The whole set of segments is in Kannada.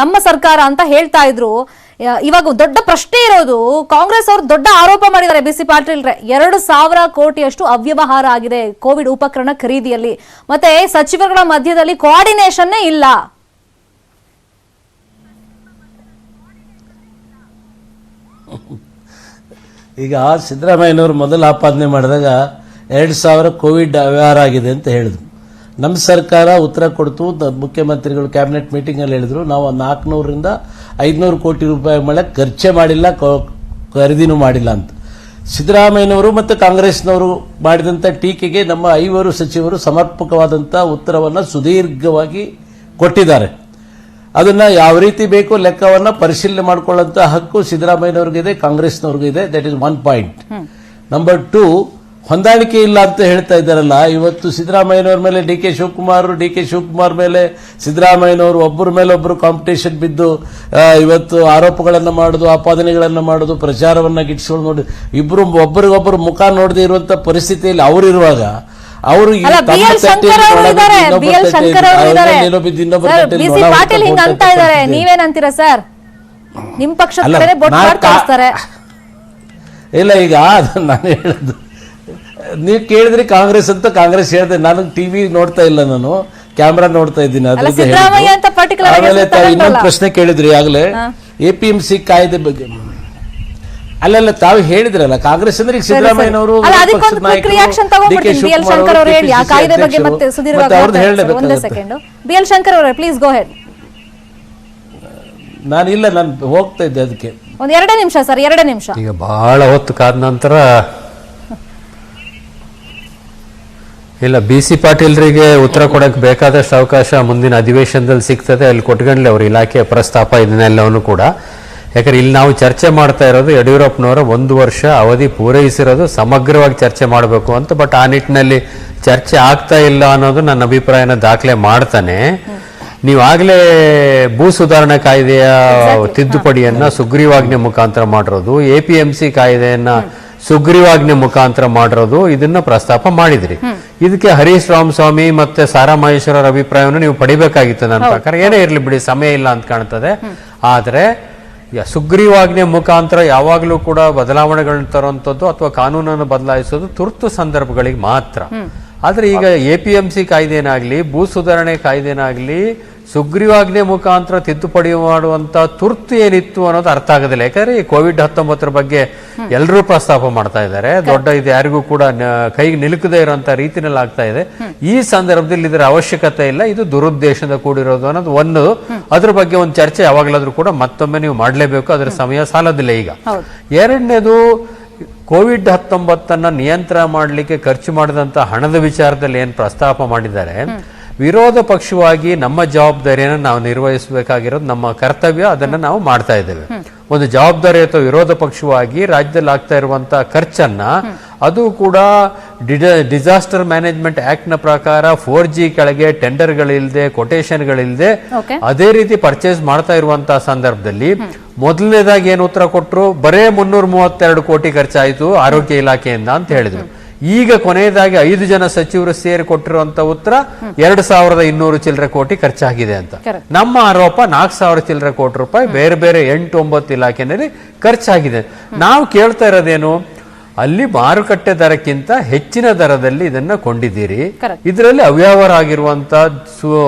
ನಮ್ಮ ಸರ್ಕಾರ ಅಂತ ಹೇಳ್ತಾ ಇದ್ರು ಇವಾಗ ದೊಡ್ಡ ಪ್ರಶ್ನೆ ಇರೋದು, ಕಾಂಗ್ರೆಸ್ ಅವರು ದೊಡ್ಡ ಆರೋಪ ಮಾಡಿದ್ದಾರೆ ಬಿಸಿ ಪಾಟೀಲ್ ಎರಡು ಸಾವಿರ ಕೋಟಿಯಷ್ಟು ಅವ್ಯವಹಾರ ಆಗಿದೆ ಕೋವಿಡ್ ಉಪಕರಣ ಖರೀದಿಯಲ್ಲಿ. ಮತ್ತೆ ಸಚಿವರುಗಳ ಮಧ್ಯದಲ್ಲಿ ಕೋಆರ್ಡಿನೇಷನ್ನೇ ಇಲ್ಲ. ಈಗ ಸಿದ್ದರಾಮಯ್ಯನವರು ಮೊದಲು ಆಪಾದನೆ ಮಾಡಿದಾಗ ಎರಡು ಸಾವಿರ ಕೋವಿಡ್ ಅವ್ಯವಹಾರ ಆಗಿದೆ ಅಂತ ಹೇಳಿದ್ರು. ನಮ್ಮ ಸರ್ಕಾರ ಉತ್ತರ ಕೊಡ್ತು. ಮುಖ್ಯಮಂತ್ರಿಗಳು ಕ್ಯಾಬಿನೆಟ್ ಮೀಟಿಂಗಲ್ಲಿ ಹೇಳಿದ್ರು ನಾವು ನಾಲ್ಕುನೂರರಿಂದ ಐದುನೂರು ಕೋಟಿ ರೂಪಾಯಿ ಮೇಲೆ ಖರ್ಚೆ ಮಾಡಿಲ್ಲ ಖರೀದಿನೂ ಮಾಡಿಲ್ಲ ಅಂತ. ಸಿದ್ದರಾಮಯ್ಯನವರು ಮತ್ತು ಕಾಂಗ್ರೆಸ್ನವರು ಮಾಡಿದಂಥ ಟೀಕೆಗೆ ನಮ್ಮ ಐವರು ಸಚಿವರು ಸಮರ್ಪಕವಾದಂಥ ಉತ್ತರವನ್ನು ಸುದೀರ್ಘವಾಗಿ ಕೊಟ್ಟಿದ್ದಾರೆ. ಅದನ್ನ ಯಾವ ರೀತಿ ಬೇಕು ಲೆಕ್ಕವನ್ನು ಪರಿಶೀಲನೆ ಮಾಡಿಕೊಳ್ಳುವಂಥ ಹಕ್ಕು ಸಿದ್ದರಾಮಯ್ಯನವ್ರಿಗಿದೆ ಕಾಂಗ್ರೆಸ್ನವ್ರಿಗಿದೆ. That is one point number two ಹೊಂದಾಣಿಕೆ ಇಲ್ಲ ಅಂತ ಹೇಳ್ತಾ ಇದ್ದಾರಲ್ಲ ಇವತ್ತು ಸಿದ್ದರಾಮಯ್ಯನವ್ರ ಮೇಲೆ D K Shivakumar D K Shivakumar ಮೇಲೆ ಸಿದ್ದರಾಮಯ್ಯನವರು ಒಬ್ಬರ ಮೇಲೆ ಒಬ್ಬರು ಕಾಂಪಿಟೇಷನ್ ಬಿದ್ದು ಇವತ್ತು ಆರೋಪಗಳನ್ನು ಮಾಡೋದು ಆಪಾದನೆಗಳನ್ನು ಮಾಡೋದು ಪ್ರಚಾರವನ್ನು ಗಿಟ್ಟಿಸ್ಕೊಂಡು ನೋಡಿ ಇಬ್ಬರು ಒಬ್ಬರಿಗೊಬ್ಬರು ಮುಖ ನೋಡದೆ ಇರುವಂಥ ಪರಿಸ್ಥಿತಿಯಲ್ಲಿ ಅವರಿರುವಾಗ ಅವರು. ನೀವೇನಂತೀರಾ ಸರ್? ನಿಮ್ ಪಕ್ಷದ ಅಲ್ಲ, ಕಡೆನೇ ಬೊಟ್ಟು ನಾನ್ ಮಾಡಿ ಕಾ- ತೋರಿಸ್ತಾರೆ ಇಲ್ಲ ಈಗ ನಾನು ಹೇಳದ್ದು ನೀವು ಕೇಳಿದ್ರಿ ಕಾಂಗ್ರೆಸ್ ಅಂತ ಕಾಂಗ್ರೆಸ್ ಹೇಳ್ದೆ. ನಾನು ಟಿವಿ ನೋಡ್ತಾ ಇಲ್ಲ ನಾನು. ಕ್ಯಾಮ್ರಾ ನೋಡ್ತಾ ಇದ್ದೀನಿ. ಅದ್ರಿಂದ ಸಿದ್ದರಾಮಯ್ಯ ಅಂತ particular ಆಗಿ ಆಮೇಲೆ ತಾವು ಇನ್ನೊಂದು ಪ್ರಶ್ನೆ ಕೇಳಿದ್ರಿ ಆಗಲೇ. ಎ ಪಿ ಎಂ ಸಿ ಕಾಯ್ದೆ ಬಗ್ಗೆ. ಅಲ್ಲಲ್ಲ ತಾವು ಹೇಳಿದ್ರಲ್ಲ ಕಾಂಗ್ರೆಸ್ ಅಂದ್ರೆ ಈಗ ಸಿದ್ದರಾಮಯ್ಯನವರು ಅಲ್ಲ ಅದಕ್ಕೊಂದು ಕ್ವಿಕ್ ರಿಯಾಕ್ಷನ್ ತಗೊಂಡ್ಬಿಡ್ತೀನಿ ಬಿ ಎಲ್ ಶಂಕರ್ ಅವರು ಹೇಳಿ ಆ ಕಾಯ್ದೆ ಬಗ್ಗೆ ಮತ್ತೆ ಸುದೀರ್ಘವಾಗಿ ಮಾತಾಡ್ತಾರೆ. ಒಂದೇ ಹೇಳಬೇಕಾಗುತ್ತೆ. ಸೆಕೆಂಡ್. ಬಿ ಎಲ್ ಶಂಕರ್ ಅವರೇ ಪ್ಲೀಸ್ ಗೋ ಹೆಡ್ ಇಲ್ಲ ನಾನು ಹೋಗ್ತಾ ಇದ್ದೆ ಅದಕ್ಕೆ. ಒಂದ್ ಎರಡೇ ನಿಮಿಷ ಸರ್ ಎರಡೇ ನಿಮಿಷ. ಈಗ ಬಹಳ ಹೊತ್ತು ಕಾದ ನಂತರ ಇಲ್ಲ ಬಿ ಸಿ ಪಾಟೀಲ್ರಿಗೆ ಉತ್ತರ ಕೊಡಕ್ಕೆ ಬೇಕಾದಷ್ಟು ಅವಕಾಶ ಮುಂದಿನ ಅಧಿವೇಶನದಲ್ಲಿ ಸಿಗ್ತದೆ. ಅಲ್ಲಿ ಕೊಟ್ಕೊಂಡ್ಲಿ ಅವ್ರ ಇಲಾಖೆ ಪ್ರಸ್ತಾಪ ಇದನ್ನೆಲ್ಲವನ್ನು ಕೂಡ. ಯಾಕಂದ್ರೆ ಇಲ್ಲಿ ನಾವು ಚರ್ಚೆ ಮಾಡ್ತಾ ಇರೋದು ಯಡಿಯೂರಪ್ಪನವರ ಒಂದು ವರ್ಷ ಅವಧಿ ಪೂರೈಸಿರೋದು ಸಮಗ್ರವಾಗಿ ಚರ್ಚೆ ಮಾಡಬೇಕು ಅಂತ ಬಟ್ ಆ ನಿಟ್ಟಿನಲ್ಲಿ ಚರ್ಚೆ ಆಗ್ತಾ ಇಲ್ಲ ಅನ್ನೋದು ನನ್ನ ಅಭಿಪ್ರಾಯನ ದಾಖಲೆ ಮಾಡ್ತಾನೆ. ನೀವಾಗಲೇ ಭೂ ಸುಧಾರಣಾ ಕಾಯ್ದೆಯ ತಿದ್ದುಪಡಿಯನ್ನ ಸುಗ್ರೀವಾಜ್ಞೆ ಮುಖಾಂತರ ಮಾಡಿರೋದು. ಎ ಪಿ ಎಂ ಸಿ ಕಾಯ್ದೆಯನ್ನ ಸುಗ್ರೀವಾಜ್ಞೆ ಮುಖಾಂತರ ಮಾಡಿರೋದು ಇದನ್ನ ಪ್ರಸ್ತಾಪ ಮಾಡಿದ್ರಿ. ಇದಕ್ಕೆ ಹರೀಶ್ ರಾಮಸ್ವಾಮಿ ಮತ್ತೆ ಸಾರಾ ಮಹೇಶ್ವರರ ಅಭಿಪ್ರಾಯವನ್ನು ನೀವು ಪಡಿಬೇಕಾಗಿತ್ತು ನನ್ನ ಪ್ರಕಾರ. ಏನೇ ಇರಲಿ ಬಿಡಿ ಸಮಯ ಇಲ್ಲ ಅಂತ ಕಾಣ್ತದೆ. ಆದ್ರೆ ಸುಗ್ರೀವಾಜ್ಞೆ ಮುಖಾಂತರ ಯಾವಾಗಲೂ ಕೂಡ ಬದಲಾವಣೆಗಳನ್ನ ತರುವಂಥದ್ದು ಅಥವಾ ಕಾನೂನನ್ನು ಬದಲಾಯಿಸೋದು ತುರ್ತು ಸಂದರ್ಭಗಳಿಗೆ ಮಾತ್ರ. ಆದ್ರೆ ಈಗ ಎ ಪಿ ಎಂ ಸಿ ಕಾಯ್ದೆನಾಗ್ಲಿ ಭೂ ಸುಧಾರಣೆ ಕಾಯ್ದೆನಾಗ್ಲಿ ಸುಗ್ರೀವಾಜ್ಞೆ ಮುಖಾಂತರ ತಿದ್ದುಪಡಿ ಮಾಡುವಂತ ತುರ್ತು ಏನಿತ್ತು ಅನ್ನೋದು ಅರ್ಥ ಆಗೋದಿಲ್ಲ. ಯಾಕಂದ್ರೆ ಈ ಕೋವಿಡ್ ಹತ್ತೊಂಬತ್ತರ ಬಗ್ಗೆ ಎಲ್ಲರೂ ಪ್ರಸ್ತಾಪ ಮಾಡ್ತಾ ಇದ್ದಾರೆ. ದೊಡ್ಡ ಇದು ಯಾರಿಗೂ ಕೂಡ ಕೈಗೆ ನಿಲುಕದೇ ಇರುವಂತ ರೀತಿನಲ್ಲಿ ಆಗ್ತಾ ಇದೆ. ಈ ಸಂದರ್ಭದಲ್ಲಿ ಇದರ ಅವಶ್ಯಕತೆ ಇಲ್ಲ. ಇದು ದುರುದ್ದೇಶದ ಕೂಡಿರೋದು ಅನ್ನೋದು ಒಂದು. ಅದ್ರ ಬಗ್ಗೆ ಒಂದು ಚರ್ಚೆ ಯಾವಾಗಲಾದ್ರೂ ಕೂಡ ಮತ್ತೊಮ್ಮೆ ನೀವು ಮಾಡಲೇಬೇಕು. ಅದರ ಸಮಯ ಸಾಲದಿಲ್ಲ ಈಗ. ಎರಡನೇದು ಕೋವಿಡ್ ಹತ್ತೊಂಬತ್ತನ್ನ ನಿಯಂತ್ರಣ ಮಾಡಲಿಕ್ಕೆ ಖರ್ಚು ಮಾಡಿದಂತ ಹಣದ ವಿಚಾರದಲ್ಲಿ ಏನ್ ಪ್ರಸ್ತಾಪ ಮಾಡಿದ್ದಾರೆ? ವಿರೋಧ ಪಕ್ಷವಾಗಿ ನಮ್ಮ ಜವಾಬ್ದಾರಿಯನ್ನು ನಾವು ನಿರ್ವಹಿಸಬೇಕಾಗಿರೋದು ನಮ್ಮ ಕರ್ತವ್ಯ ಅದನ್ನ ನಾವು ಮಾಡ್ತಾ ಇದ್ದೇವೆ. ಒಂದು ಜವಾಬ್ದಾರಿ ಅಥವಾ ವಿರೋಧ ಪಕ್ಷವಾಗಿ ರಾಜ್ಯದಲ್ಲಿ ಆಗ್ತಾ ಇರುವಂತ ಖರ್ಚನ್ನ ಅದು ಕೂಡ ಡಿಸಾಸ್ಟರ್ ಮ್ಯಾನೇಜ್ಮೆಂಟ್ ಆಕ್ಟ್ನ ಪ್ರಕಾರ ಫೋರ್ ಜಿ ಕೆಳಗೆ ಟೆಂಡರ್ಗಳಿಲ್ಲದೆ ಕೊಟೇಶನ್ಗಳಿಲ್ಲದೆ. ಅದೇ ರೀತಿ ಪರ್ಚೇಸ್ ಮಾಡ್ತಾ ಇರುವಂತಹ ಸಂದರ್ಭದಲ್ಲಿ ಮೊದಲನೇದಾಗಿ ಏನು ಉತ್ತರ ಕೊಟ್ಟರು? ಬರೇ ಮುನ್ನೂರ ಮೂವತ್ತೆರಡು ಕೋಟಿ ಖರ್ಚಾಯಿತು ಆರೋಗ್ಯ ಇಲಾಖೆಯಿಂದ ಅಂತ ಹೇಳಿದ್ರು. ಈಗ ಕೊನೆಯದಾಗಿ ಐದು ಜನ ಸಚಿವರು ಸೇರಿ ಕೊಟ್ಟಿರುವಂತ ಉತ್ತರ ಎರಡ್ ಸಾವಿರದ ಇನ್ನೂರು ಚಿಲ್ಲರೆ ಕೋಟಿ ಖರ್ಚಾಗಿದೆ ಅಂತ. ನಮ್ಮ ಆರೋಪ ನಾಲ್ಕು ಸಾವಿರ ಚಿಲ್ಲರೆ ಕೋಟಿ ರೂಪಾಯಿ ಬೇರೆ ಬೇರೆ ಎಂಟು ಒಂಬತ್ತು ಇಲಾಖೆನಲ್ಲಿ ಖರ್ಚಾಗಿದೆ. ನಾವು ಕೇಳ್ತಾ ಇರೋದೇನು? ಅಲ್ಲಿ ಮಾರುಕಟ್ಟೆ ದರಕ್ಕಿಂತ ಹೆಚ್ಚಿನ ದರದಲ್ಲಿ ಇದನ್ನ ಕೊಂಡಿದ್ದೀರಿ. ಇದರಲ್ಲಿ ಅವ್ಯವಹಾರ ಆಗಿರುವಂತ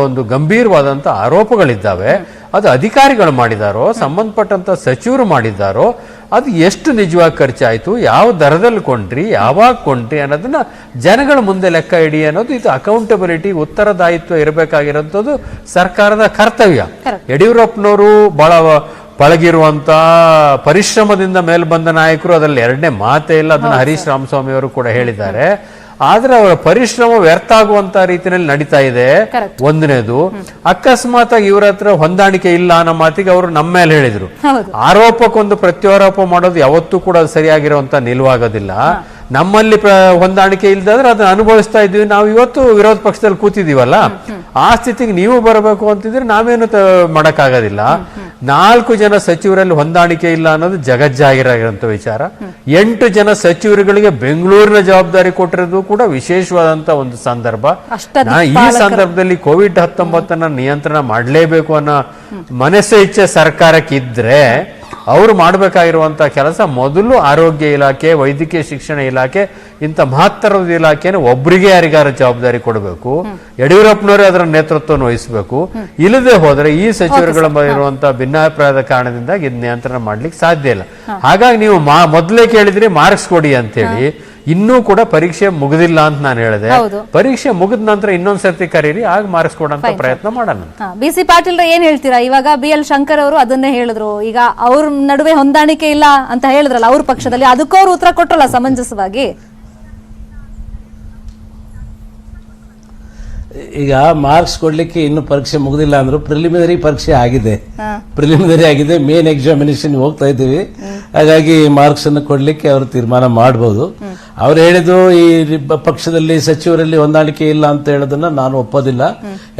ಒಂದು ಗಂಭೀರವಾದಂತ ಆರೋಪಗಳಿದ್ದಾವೆ. ಅದು ಅಧಿಕಾರಿಗಳು ಮಾಡಿದಾರೋ ಸಂಬಂಧಪಟ್ಟಂತ ಸಚಿವರು ಮಾಡಿದ್ದಾರೋ ಅದು ಎಷ್ಟು ನಿಜವಾಗಿ ಖರ್ಚಾಯಿತು ಯಾವ ದರದಲ್ಲಿ ಕೊಂಡ್ರಿ ಯಾವಾಗ ಕೊಂಡ್ರಿ ಅನ್ನೋದನ್ನ ಜನಗಳ ಮುಂದೆ ಲೆಕ್ಕ ಇಡಿ ಅನ್ನೋದು ಇದು ಅಕೌಂಟಬಿಲಿಟಿ ಉತ್ತರದಾಯಿತ್ವ ಇರಬೇಕಾಗಿರೋಂಥದ್ದು ಸರ್ಕಾರದ ಕರ್ತವ್ಯ. ಯಡಿಯೂರಪ್ಪನವರು ಬಹಳ ಪಳಗಿರುವಂತ ಪರಿಶ್ರಮದಿಂದ ಮೇಲ್ಬಂದ ನಾಯಕರು ಅದರಲ್ಲಿ ಎರಡನೇ ಮಾತೇ ಇಲ್ಲ ಅದನ್ನ ಹರೀಶ್ ರಾಮಸ್ವಾಮಿ ಅವರು ಕೂಡ ಹೇಳಿದ್ದಾರೆ. ಆದ್ರೆ ಅವರ ಪರಿಶ್ರಮ ವ್ಯರ್ಥ ಆಗುವಂತ ರೀತಿಯಲ್ಲಿ ನಡೀತಾ ಇದೆ. ಒಂದನೇದು ಅಕಸ್ಮಾತ್ ಆಗಿ ಇವ್ರ ಹತ್ರ ಹೊಂದಾಣಿಕೆ ಇಲ್ಲ ಅನ್ನೋ ಮಾತಿಗೆ ಅವರು ನಮ್ಮ ಮೇಲೆ ಹೇಳಿದ್ರು. ಆರೋಪಕ್ಕೊಂದು ಪ್ರತ್ಯಾರೋಪ ಮಾಡೋದು ಯಾವತ್ತೂ ಕೂಡ ಸರಿಯಾಗಿರುವಂತ ನಿಲುವಾಗೋದಿಲ್ಲ. ನಮ್ಮಲ್ಲಿ ಹೊಂದಾಣಿಕೆ ಇಲ್ದಾದ್ರೆ ಅದನ್ನ ಅನುಭವಿಸ್ತಾ ಇದ್ವಿ. ನಾವು ಇವತ್ತು ವಿರೋಧ ಪಕ್ಷದಲ್ಲಿ ಕೂತಿದೀವಲ್ಲ ಆ ಸ್ಥಿತಿಗೆ ನೀವು ಬರಬೇಕು ಅಂತಿದ್ರೆ ನಾವೇನು ಮಾಡಕ್ಕಾಗೋದಿಲ್ಲ. ನಾಲ್ಕು ಜನ ಸಚಿವರಲ್ಲಿ ಹೊಂದಾಣಿಕೆ ಇಲ್ಲ ಅನ್ನೋದು ಜಗಜ್ಜಾಗಿರಂತ ವಿಚಾರ. ಎಂಟು ಜನ ಸಚಿವರುಗಳಿಗೆ ಬೆಂಗಳೂರಿನ ಜವಾಬ್ದಾರಿ ಕೊಟ್ಟಿರೋದು ಕೂಡ ವಿಶೇಷವಾದಂತ ಒಂದು ಸಂದರ್ಭ. ಈ ಸಂದರ್ಭದಲ್ಲಿ ಕೋವಿಡ್ ಹತ್ತೊಂಬತ್ತನ್ನ ನಿಯಂತ್ರಣ ಮಾಡಲೇಬೇಕು ಅನ್ನೋ ಮನಸ್ಸು ಇಚ್ಛೆ ಸರ್ಕಾರಕ್ಕಿದ್ರೆ ಅವರು ಮಾಡಬೇಕಾಗಿರುವಂತ ಕೆಲಸ ಮೊದಲು ಆರೋಗ್ಯ ಇಲಾಖೆ ವೈದ್ಯಕೀಯ ಶಿಕ್ಷಣ ಇಲಾಖೆ ಇಂಥ ಮಹತ್ತರದ ಇಲಾಖೆಯನ್ನು ಒಬ್ಬರಿಗೆ ಯಾರಿಗಾರ ಜವಾಬ್ದಾರಿ ಕೊಡಬೇಕು ಯಡಿಯೂರಪ್ಪನವರೇ ಅದರ ನೇತೃತ್ವವನ್ನು ವಹಿಸಬೇಕು. ಇಲ್ಲದೆ ಹೋದರೆ ಈ ಸಚಿವರುಗಳ ಇರುವಂತಹ ಭಿನ್ನಾಭಿಪ್ರಾಯದ ಕಾರಣದಿಂದಾಗಿ ಇದು ನಿಯಂತ್ರಣ ಮಾಡ್ಲಿಕ್ಕೆ ಸಾಧ್ಯ ಇಲ್ಲ. ಹಾಗಾಗಿ ನೀವು ಮಾ ಮೊದಲೇ ಕೇಳಿದ್ರಿ ಮಾರ್ಕ್ಸ್ ಕೊಡಿ ಅಂತೇಳಿ. ಇನ್ನೂ ಕೂಡ ಪರೀಕ್ಷೆ ಮುಗಿದಿಲ್ಲ ಅಂತ ನಾನು ಹೇಳಿದೆ. ಪರೀಕ್ಷೆ ಮುಗಿದ ನಂತರ ಇನ್ನೊಂದ್ ಸರ್ತಿ ಕರೀರಿ ಆಗ ಮಾರ್ಕ್ಸ್ ಕೊಡಂತ ಪ್ರಯತ್ನ ಮಾಡೋಣ. ಬಿ ಸಿ ಪಾಟೀಲ್ ಏನ್ ಹೇಳ್ತೀರಾ? ಇವಾಗ ಬಿ ಎಲ್ ಶಂಕರ್ ಅವರು ಅದನ್ನೇ ಹೇಳಿದ್ರು. ಈಗ ಅವ್ರ ನಡುವೆ ಹೊಂದಾಣಿಕೆ ಇಲ್ಲ ಅಂತ ಹೇಳಿದ್ರಲ್ಲ ಅವ್ರ ಪಕ್ಷದಲ್ಲಿ ಅದಕ್ಕೂ ಅವ್ರು ಉತ್ತರ ಕೊಟ್ರಲ್ಲ ಸಮಂಜಸವಾಗಿ? ಈಗ ಮಾರ್ಕ್ಸ್ ಕೊಡ್ಲಿಕ್ಕೆ ಇನ್ನು ಪರೀಕ್ಷೆ ಮುಗಿದಿಲ್ಲ ಅಂದ್ರು ಪ್ರಿಲಿಮಿನರಿ ಪರೀಕ್ಷೆ ಆಗಿದೆ. ಪ್ರಿಲಿಮಿನರಿ ಆಗಿದೆ ಮೇನ್ ಎಕ್ಸಾಮಿನೇಷನ್ ಹೋಗ್ತಾ ಇದ್ದೀವಿ. ಹಾಗಾಗಿ ಮಾರ್ಕ್ಸ್ ಅನ್ನು ಕೊಡ್ಲಿಕ್ಕೆ ಅವರು ತೀರ್ಮಾನ ಮಾಡಬಹುದು ಅವ್ರು ಹೇಳಿದ್ರು ಈ ಪಕ್ಷದಲ್ಲಿ ಸಚಿವರಲ್ಲಿ ಹೊಂದಾಣಿಕೆ ಇಲ್ಲ ಅಂತ ಹೇಳೋದನ್ನ ನಾನು ಒಪ್ಪೋದಿಲ್ಲ.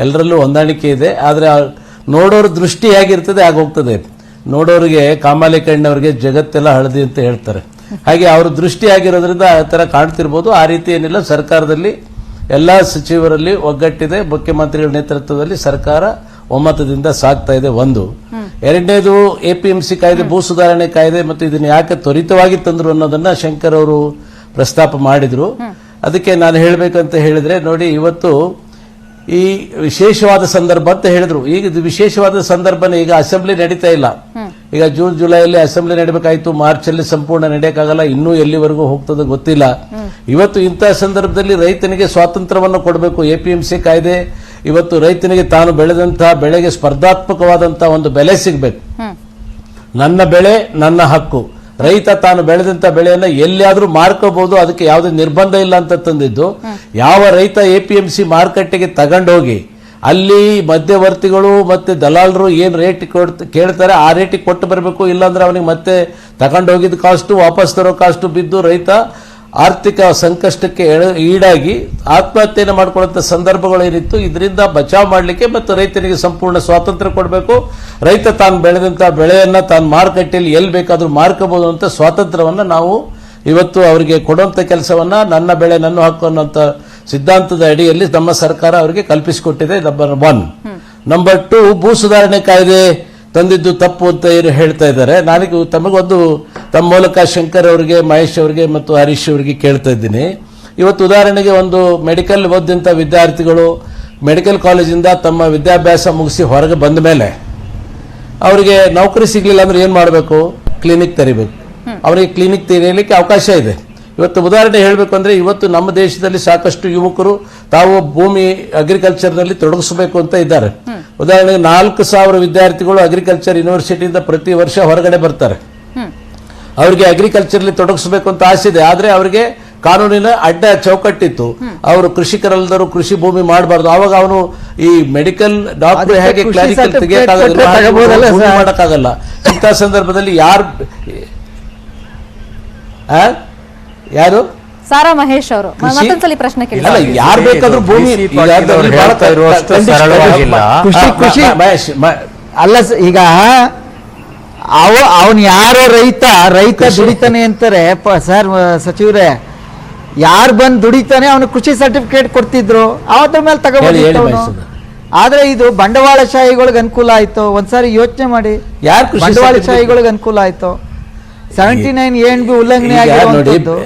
ಎಲ್ಲರಲ್ಲೂ ಹೊಂದಾಣಿಕೆ ಇದೆ. ಆದ್ರೆ ನೋಡೋರ ದೃಷ್ಟಿ ಹೇಗಿರ್ತದೆ ಆಗೋಗ್ತದೆ ನೋಡೋರಿಗೆ ಕಾಮಾಲೆ ಕಣ್ಣವ್ರಿಗೆ ಜಗತ್ತೆಲ್ಲ ಹಳದಿ ಅಂತ ಹೇಳ್ತಾರೆ. ಹಾಗೆ ಅವ್ರ ದೃಷ್ಟಿ ಆಗಿರೋದ್ರಿಂದ ಆ ತರ ಕಾಣ್ತಿರ್ಬೋದು. ಆ ರೀತಿ ಏನಿಲ್ಲ. ಸರ್ಕಾರದಲ್ಲಿ ಎಲ್ಲ ಸಚಿವರಲ್ಲಿ ಒಗ್ಗಟ್ಟಿದೆ. ಮುಖ್ಯಮಂತ್ರಿಗಳ ನೇತೃತ್ವದಲ್ಲಿ ಸರ್ಕಾರ ಒಮ್ಮತದಿಂದ ಸಾಗ್ತಾ ಇದೆ. ಒಂದು. ಎರಡನೇದು ಎಪಿಎಂಸಿ ಕಾಯ್ದೆ ಭೂ ಸುಧಾರಣೆ ಕಾಯ್ದೆ ಮತ್ತು ಇದನ್ನ ಯಾಕೆ ತ್ವರಿತವಾಗಿ ತಂದ್ರು ಅನ್ನೋದನ್ನ ಶಂಕರ್ ಅವರು ಪ್ರಸ್ತಾಪ ಮಾಡಿದ್ರು. ಅದಕ್ಕೆ ನಾನು ಹೇಳಬೇಕಂತ ಹೇಳಿದ್ರೆ ನೋಡಿ ಇವತ್ತು ಈ ವಿಶೇಷವಾದ ಸಂದರ್ಭ ಅಂತ ಹೇಳಿದ್ರು. ಈಗ ವಿಶೇಷವಾದ ಸಂದರ್ಭನೇ ಈಗ ಅಸೆಂಬ್ಲಿ ನಡೀತಾ ಇಲ್ಲ. ಈಗ ಜೂನ್, ಜುಲೈಯಲ್ಲಿ ಅಸೆಂಬ್ಲಿ ನಡೀಬೇಕಾಯ್ತು ಮಾರ್ಚ್ ಅಲ್ಲಿ ಸಂಪೂರ್ಣ ನಡೆಯಕ್ಕಾಗಲ್ಲ, ಇನ್ನೂ ಎಲ್ಲಿವರೆಗೂ ಹೋಗ್ತದೆ ಗೊತ್ತಿಲ್ಲ. ಇವತ್ತು ಇಂತಹ ಸಂದರ್ಭದಲ್ಲಿ ರೈತನಿಗೆ ಸ್ವಾತಂತ್ರ್ಯವನ್ನು ಕೊಡಬೇಕು. ಎಪಿಎಂಸಿ ಕಾಯ್ದೆ, ಇವತ್ತು ರೈತನಿಗೆ ತಾನು ಬೆಳೆದಂತಹ ಬೆಳೆಗೆ ಸ್ಪರ್ಧಾತ್ಮಕವಾದಂತಹ ಒಂದು ಬೆಲೆ ಸಿಗಬೇಕು. ನನ್ನ ಬೆಳೆ, ನನ್ನ ಹಕ್ಕು. ರೈತ ತಾನು ಬೆಳೆದಂತ ಬೆಳೆಯನ್ನ ಎಲ್ಲಿಯಾದ್ರೂ ಮಾರ್ಕೋಬಹುದು ಅದಕ್ಕೆ ಯಾವುದೇ ನಿರ್ಬಂಧ ಇಲ್ಲ ಅಂತ ತಂದಿದ್ದು. ಯಾವ ರೈತ ಎಪಿಎಂಸಿ ಮಾರುಕಟ್ಟೆಗೆ ತಗೊಂಡೋಗಿ ಅಲ್ಲಿ ಮಧ್ಯವರ್ತಿಗಳು ಮತ್ತು ದಲಾಲರು ಏನು ರೇಟ್ ಕೇಳ್ತಾರೆ, ಆ ರೇಟಿಗೆ ಕೊಟ್ಟು ಬರಬೇಕು, ಇಲ್ಲಾಂದ್ರೆ ಅವನಿಗೆ ಮತ್ತೆ ತಗೊಂಡೋಗಿದ್ದ ಕಾಸ್ಟು ವಾಪಸ್ ತರೋ ಕಾಸ್ಟು ಬಿದ್ದು ರೈತ ಆರ್ಥಿಕ ಸಂಕಷ್ಟಕ್ಕೆ ಈಡಾಗಿ ಆತ್ಮಹತ್ಯೆಯನ್ನು ಮಾಡಿಕೊಳ್ಳುವಂಥ ಸಂದರ್ಭಗಳು ಏನಿತ್ತು, ಇದರಿಂದ ಬಚಾವ್ ಮಾಡಲಿಕ್ಕೆ ಮತ್ತು ರೈತನಿಗೆ ಸಂಪೂರ್ಣ ಸ್ವಾತಂತ್ರ್ಯ ಕೊಡಬೇಕು. ರೈತ ತಾನು ಬೆಳೆದಂಥ ಬೆಳೆಯನ್ನು ತಾನು ಮಾರುಕಟ್ಟೆಯಲ್ಲಿ ಎಲ್ಲಿ ಬೇಕಾದರೂ ಮಾರ್ಕೋಬೋದು ಅಂತ ಸ್ವಾತಂತ್ರ್ಯವನ್ನು ನಾವು ಇವತ್ತು ಅವರಿಗೆ ಕೊಡುವಂಥ ಕೆಲಸವನ್ನು, ನನ್ನ ಬೆಳೆ, ನನ್ನ ಹಕ್ಕು ಅನ್ನುವಂತ ಸಿದ್ಧಾಂತದ ಅಡಿಯಲ್ಲಿ ನಮ್ಮ ಸರ್ಕಾರ ಅವರಿಗೆ ಕಲ್ಪಿಸಿಕೊಟ್ಟಿದೆ ನಂಬರ್ ಒನ್ ನಂಬರ್ ಟು ಭೂ ಸುಧಾರಣೆ ಕಾಯ್ದೆ ತಂದಿದ್ದು ತಪ್ಪು ಅಂತ ಏನು ಹೇಳ್ತಾ ಇದ್ದಾರೆ. ನನಗೆ ತಮಗೊಂದು ತಮ್ಮ ಮೂಲಕ ಶಂಕರ್ ಅವರಿಗೆ ಮಹೇಶ್ ಅವರಿಗೆ ಮತ್ತು ಹರೀಶ್ ಅವರಿಗೆ ಕೇಳ್ತಾ ಇದ್ದೀನಿ. ಇವತ್ತು ಉದಾಹರಣೆಗೆ ಒಂದು ಮೆಡಿಕಲ್ ಓದಿದಂಥ ವಿದ್ಯಾರ್ಥಿಗಳು ಮೆಡಿಕಲ್ ಕಾಲೇಜಿಂದ ತಮ್ಮ ವಿದ್ಯಾಭ್ಯಾಸ ಮುಗಿಸಿ ಹೊರಗೆ ಬಂದ ಮೇಲೆ ಅವರಿಗೆ ನೌಕರಿ ಸಿಗ್ಲಿಲ್ಲ ಅಂದ್ರೆ ಏನ್ ಮಾಡಬೇಕು? ಕ್ಲಿನಿಕ್ ತೆರಿಬೇಕು. ಅವರಿಗೆ ಕ್ಲಿನಿಕ್ ತೆರೆಯಲಿಕ್ಕೆ ಅವಕಾಶ ಇದೆ. ಇವತ್ತು ಉದಾಹರಣೆ ಹೇಳಬೇಕು ಅಂದ್ರೆ ಇವತ್ತು ನಮ್ಮ ದೇಶದಲ್ಲಿ ಸಾಕಷ್ಟು ಯುವಕರು ತಾವು ಭೂಮಿ ಅಗ್ರಿಕಲ್ಚರ್ನಲ್ಲಿ ತೊಡಗಿಸಬೇಕು ಅಂತ ಇದ್ದಾರೆ. ಉದಾಹರಣೆಗೆ ನಾಲ್ಕು ಸಾವಿರ ವಿದ್ಯಾರ್ಥಿಗಳು ಅಗ್ರಿಕಲ್ಚರ್ ಯೂನಿವರ್ಸಿಟಿಯಿಂದ ಪ್ರತಿ ವರ್ಷ ಹೊರಗಡೆ ಬರ್ತಾರೆ. ಅವರಿಗೆ ಅಗ್ರಿಕಲ್ಚರ್ಲಿ ತೊಡಗಿಸಬೇಕು ಅಂತ ಆಸೆ ಇದೆ. ಆದ್ರೆ ಅವರಿಗೆ ಕಾನೂನಿನ ಅಡ್ಡ ಚೌಕಟ್ಟಿತ್ತು. ಅವರು ಕೃಷಿಕರಲ್ಲದರು ಕೃಷಿ ಭೂಮಿ ಮಾಡಬಾರ್ದು. ಅವಾಗ ಅವನು ಈ ಮೆಡಿಕಲ್ ಡಾಕ್ಟರ್ ಹೇಗೆ ಕ್ಲಾರಿಕಲ್ ತೆಗಿಯಕ್ಕಾಗಲ್ಲ ಸರ್? ಮಾಡಕ್ಕಾಗಲ್ಲ. ಇಂಥ ಸಂದರ್ಭದಲ್ಲಿ ಯಾರು ಆ? ಯಾರು? ಸಾರಾ ಮಹೇಶ್ ಅವರು. ಮತ್ತೊಂದ್ಸಲಿ ಪ್ರಶ್ನೆ ಕೇಳಿ. ಅಲ್ಲ ಯಾರು ಬೇಕಾದ್ರೂ ಭೂಮಿ. ಖುಷಿ- ಖುಷಿ. ಮಹೇಶ್ ಅಲ್ಲ ಈಗ ಅವ ಅವನ್ ಯಾರು ರೈತ ರೈತ ದುಡಿತಾನೆ ಅಂತಾರೆ. ಪ- ಸರ್ ಸಚಿವರೇ ಯಾರು ಬಂದು ದುಡಿತಾನೆ ಅವನು ಕೃಷಿ ಸರ್ಟಿಫಿಕೇಟ್ ಕೊಡ್ತಿದ್ರು. ಅದ್ರ ಮೇಲೆ ತಗೋಬಹುದು ಆದ್ರೆ ಇದು ಬಂಡವಾಳ ಶಾಹಿಗಳಿಗೆ ಅನುಕೂಲ ಆಯ್ತು. ಒಂದ್ಸಾರಿ ಯೋಚನೆ ಮಾಡಿ. ಯಾರು ಬಂಡವಾಳ ಶಾಹಿಗಳಿಗೆ ಅನುಕೂಲ ಆಯ್ತು. ಸೆವೆಂಟಿ ನೈನ್ ಏನ್ ಬಿ ಉಲ್ಲಂಘನೆ ಈಗ ಆಗಿರುವಂತದ್ದು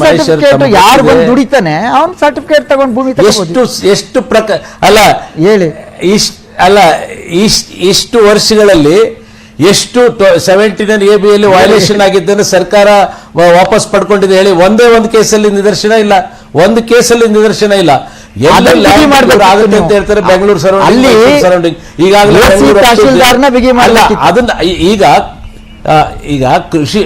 ಸರ್ಟಿಫಿಕೇಟ್ ಯಾರು ಬಂದ್ ದುಡಿತಾನೆ ಅವನ್ ಸರ್ಟಿಫಿಕೇಟ್ ತಗೊಂಡ್ ಭೂಮಿ ಎಷ್ಟು ಎಷ್ಟು ಪ್ರಕ ಅಲ್ಲ ಹೇಳಿ. ಇಷ್ಟ ಅಲ್ಲ ಇಷ್ಟ ಇಷ್ಟು ವರ್ಷಗಳಲ್ಲಿ ಎಷ್ಟು ಸೆವೆಂಟಿ ನೈನ್ ಎ ಬಿ ಅಲ್ಲಿ ವೈಲೇಷನ್ ಆಗಿದ್ದನ್ನು ಸರ್ಕಾರ ವಾಪಸ್ ಪಡ್ಕೊಂಡಿದೆ ಹೇಳಿ ಒಂದೇ ಒಂದು ಕೇಸಲ್ಲಿ ನಿದರ್ಶನ ಇಲ್ಲ. ಒಂದು ಕೇಸಲ್ಲಿ ನಿದರ್ಶನ ಇಲ್ಲ. ಆಗುತ್ತೆ ಅಂತ ಹೇಳ್ತಾರೆ ಬೆಂಗಳೂರು ಸರೌಂಡಿಂಗ್ ಈಗಾಗಲೇ. ಅದನ್ನ ಈಗ ಈಗ ಕೃಷಿ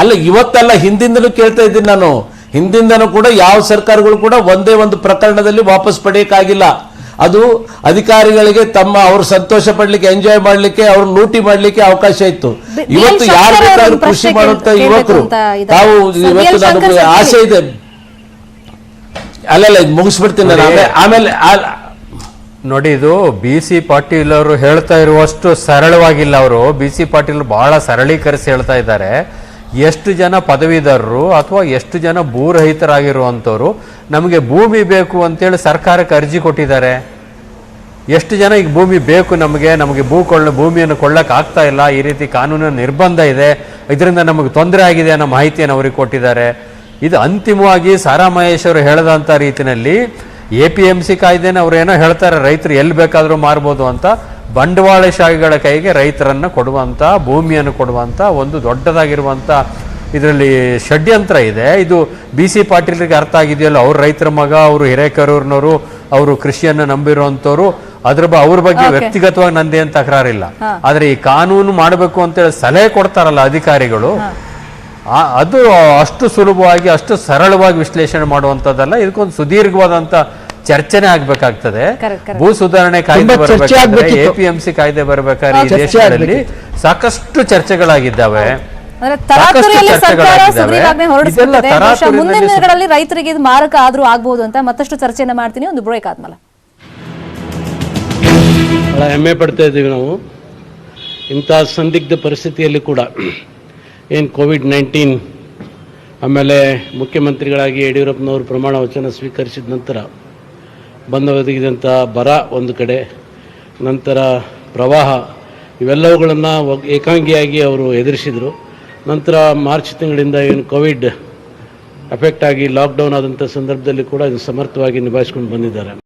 ಅಲ್ಲ ಇವತ್ತಲ್ಲ ಹಿಂದಿಂದಲೂ ಕೇಳ್ತಾ ಇದ್ದೀನಿ ನಾನು. ಹಿಂದಿಂದನೂ ಕೂಡ ಯಾವ ಸರ್ಕಾರಗಳು ಕೂಡ ಒಂದೇ ಒಂದು ಪ್ರಕರಣದಲ್ಲಿ ವಾಪಸ್ ಪಡೆಯಕ್ಕಾಗಿಲ್ಲ. ಅದು ಅಧಿಕಾರಿಗಳಿಗೆ ತಮ್ಮ ಅವರು ಸಂತೋಷ ಪಡ್ಲಿಕ್ಕೆ ಎಂಜಾಯ್ ಮಾಡ್ಲಿಕ್ಕೆ ಅವ್ರು ಲೂಟಿ ಮಾಡ್ಲಿಕ್ಕೆ ಅವಕಾಶ ಇತ್ತು. ಇವತ್ತು ಯಾರು ಬೇಕಾದ್ರೂ ಕೃಷಿ ಮಾಡುತ್ತಾ ಮಾಡುವಂತ ಯುವಕರು. ತಾವು ಇವತ್ತು ನನಗೆ ಆಸೆ ಇದೆ. ಅಲ್ಲಲ್ಲ ಇದು ಮುಗಿಸ್ಬಿಡ್ತೀನಿ ನಾನು. ಆಮೇಲೆ ನೋಡಿ ಇದು ಬಿ ಸಿ ಪಾಟೀಲ್ ಅವರು ಹೇಳ್ತಾ ಇರುವಷ್ಟು ಸರಳವಾಗಿಲ್ಲ ಅವರು. ಬಿ ಸಿ ಪಾಟೀಲ್ ಬಹಳ ಸರಳೀಕರಿಸಿ ಹೇಳ್ತಾ ಇದ್ದಾರೆ. ಎಷ್ಟು ಜನ ಪದವೀಧರರು ಅಥವಾ ಎಷ್ಟು ಜನ ಭೂರಹಿತರಾಗಿರುವಂಥವ್ರು ನಮಗೆ ಭೂಮಿ ಬೇಕು ಅಂತೇಳಿ ಸರ್ಕಾರಕ್ಕೆ ಅರ್ಜಿ ಕೊಟ್ಟಿದ್ದಾರೆ. ಎಷ್ಟು ಜನ ಈಗ ಭೂಮಿ ಬೇಕು ನಮಗೆ ನಮಗೆ ಭೂ ಕೊಳ್ಳ, ಭೂಮಿಯನ್ನು ಕೊಳ್ಳಕ್ಕೆ ಆಗ್ತಾ ಇಲ್ಲ, ಈ ರೀತಿ ಕಾನೂನಿನ ನಿರ್ಬಂಧ ಇದೆ, ಇದರಿಂದ ನಮಗೆ ತೊಂದರೆ ಆಗಿದೆ ಅನ್ನೋ ಮಾಹಿತಿಯನ್ನು ಅವ್ರಿಗೆ ಕೊಟ್ಟಿದ್ದಾರೆ. ಇದು ಅಂತಿಮವಾಗಿ ಸಾರಾ ಮಹೇಶ್ ಅವರು ಹೇಳದಂಥ ರೀತಿಯಲ್ಲಿ ಎ ಪಿ ಎಂ ಸಿ ಕಾಯ್ದೆನ ಅವ್ರು ಏನೋ ಹೇಳ್ತಾರೆ ರೈತರು ಎಲ್ಲಿ ಬೇಕಾದರೂ ಮಾರ್ಬೋದು ಅಂತ ಬಂಡವಾಳಶಾಹಿಗಳ ಕೈಗೆ ರೈತರನ್ನು ಕೊಡುವಂಥ ಭೂಮಿಯನ್ನು ಕೊಡುವಂಥ ಒಂದು ದೊಡ್ಡದಾಗಿರುವಂಥ ಇದರಲ್ಲಿ ಷಡ್ಯಂತ್ರ ಇದೆ. ಇದು ಬಿ ಸಿ ಪಾಟೀಲ್ರಿಗೆ ಅರ್ಥ ಆಗಿದೆಯಲ್ಲ ಅವ್ರ ರೈತರ ಮಗ ಅವರು ಹಿರೇಕರೂರ್ನವರು ಅವರು ಕೃಷಿಯನ್ನು ನಂಬಿರುವಂಥವ್ರು ಅದ್ರ ಬ ಅವ್ರ ಬಗ್ಗೆ ವ್ಯಕ್ತಿಗತವಾಗಿ ನಂದೇನು ತಕರಾರಿಲ್ಲ. ಆದರೆ ಈ ಕಾನೂನು ಮಾಡಬೇಕು ಅಂತೇಳಿ ಸಲಹೆ ಕೊಡ್ತಾರಲ್ಲ ಅಧಿಕಾರಿಗಳು ಅದು ಅಷ್ಟು ಸುಲಭವಾಗಿ ಅಷ್ಟು ಸರಳವಾಗಿ ವಿಶ್ಲೇಷಣೆ ಮಾಡುವಂತದ್ದಲ್ಲ ಇದಕ್ಕೊಂದು ಸುದೀರ್ಘವಾದಂತ ಚರ್ಚೆನೆ ಆಗ್ಬೇಕಾಗ್ತದೆ. ಭೂ ಸುಧಾರಣೆ ಕಾಯ್ದೆ ಬರಬೇಕಾದ್ರೆ ಎ ಪಿ ಎಂ ಸಿ ಕಾಯ್ದೆ ಬರಬೇಕಾದ್ರೆ ಈ ದೇಶದಲ್ಲಿ ದೇಶಗಳಲ್ಲಿ ಸಾಕಷ್ಟು ಚರ್ಚೆಗಳಾಗಿದ್ದಾವೆ. ಮುಂದಿನ ದಿನಗಳಲ್ಲಿ ರೈತರಿಗೆ ಇದು ಮಾರಕ ಆದ್ರೂ ಆಗ್ಬಹುದು ಅಂತ ಮತ್ತಷ್ಟು ಚರ್ಚೆಯನ್ನು ಮಾಡ್ತೀನಿ. ಒಂದು ಬ್ರೇಕ್ ಆದ್ಮೇಲೆ. ಭಾಳ ಹೆಮ್ಮೆ ಪಡ್ತಾ ಇದ್ದೀವಿ ನಾವು. ಇಂತಹ ಸಂದಿಗ್ಧ ಪರಿಸ್ಥಿತಿಯಲ್ಲಿ ಕೂಡ. ಏನು ಕೋವಿಡ್ ನೈನ್ಟೀನ್, ಆಮೇಲೆ ಮುಖ್ಯಮಂತ್ರಿಗಳಾಗಿ ಯಡಿಯೂರಪ್ಪನವರು ಪ್ರಮಾಣ ವಚನ ಸ್ವೀಕರಿಸಿದ ನಂತರ ಬಂದ ಒದಗಿದಂಥ ಬರ ಒಂದು ಕಡೆ, ನಂತರ ಪ್ರವಾಹ, ಇವೆಲ್ಲವುಗಳನ್ನು ಏಕಾಂಗಿಯಾಗಿ ಅವರು ಎದುರಿಸಿದರು. ನಂತರ ಮಾರ್ಚ್ ತಿಂಗಳಿಂದ ಏನು ಕೋವಿಡ್ ಎಫೆಕ್ಟ್ ಆಗಿ ಲಾಕ್ಡೌನ್ ಆದಂಥ ಸಂದರ್ಭದಲ್ಲಿ ಕೂಡ ಇದು ಸಮರ್ಥವಾಗಿ ನಿಭಾಯಿಸ್ಕೊಂಡು ಬಂದಿದ್ದಾರೆ.